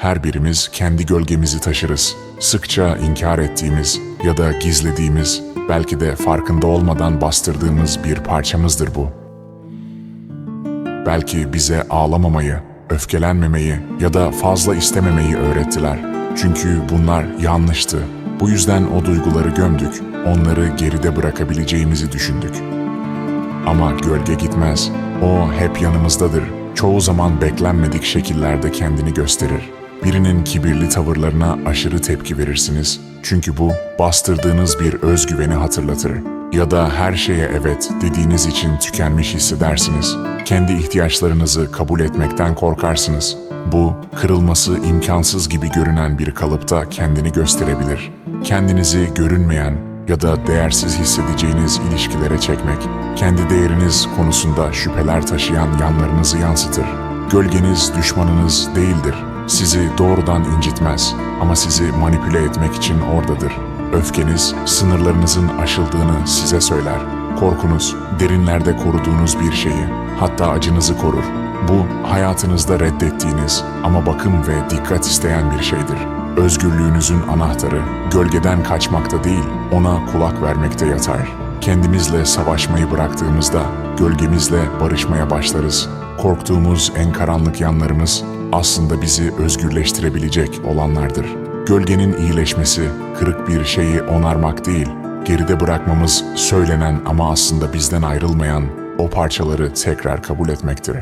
Her birimiz kendi gölgemizi taşırız. Sıkça inkar ettiğimiz ya da gizlediğimiz, belki de farkında olmadan bastırdığımız bir parçamızdır bu. Belki bize ağlamamayı, öfkelenmemeyi ya da fazla istememeyi öğrettiler. Çünkü bunlar yanlıştı. Bu yüzden o duyguları gömdük, onları geride bırakabileceğimizi düşündük. Ama gölge gitmez. O hep yanımızdadır. Çoğu zaman beklenmedik şekillerde kendini gösterir. Birinin kibirli tavırlarına aşırı tepki verirsiniz. Çünkü bu bastırdığınız bir özgüveni hatırlatır. Ya da her şeye evet dediğiniz için tükenmiş hissedersiniz. Kendi ihtiyaçlarınızı kabul etmekten korkarsınız. Bu, kırılması imkansız gibi görünen bir kalıpta kendini gösterebilir. Kendinizi görünmeyen, ya da değersiz hissedeceğiniz ilişkilere çekmek, kendi değeriniz konusunda şüpheler taşıyan yanlarınızı yansıtır. Gölgeniz düşmanınız değildir. Sizi doğrudan incitmez ama sizi manipüle etmek için oradadır. Öfkeniz sınırlarınızın aşıldığını size söyler. Korkunuz derinlerde koruduğunuz bir şeyi, hatta acınızı korur. Bu hayatınızda reddettiğiniz ama bakım ve dikkat isteyen bir şeydir. Özgürlüğünüzün anahtarı gölgeden kaçmakta değil, ona kulak vermekte yatar. Kendimizle savaşmayı bıraktığımızda gölgemizle barışmaya başlarız. Korktuğumuz en karanlık yanlarımız aslında bizi özgürleştirebilecek olanlardır. Gölgenin iyileşmesi kırık bir şeyi onarmak değil, geride bırakmamız söylenen ama aslında bizden ayrılmayan o parçaları tekrar kabul etmektir.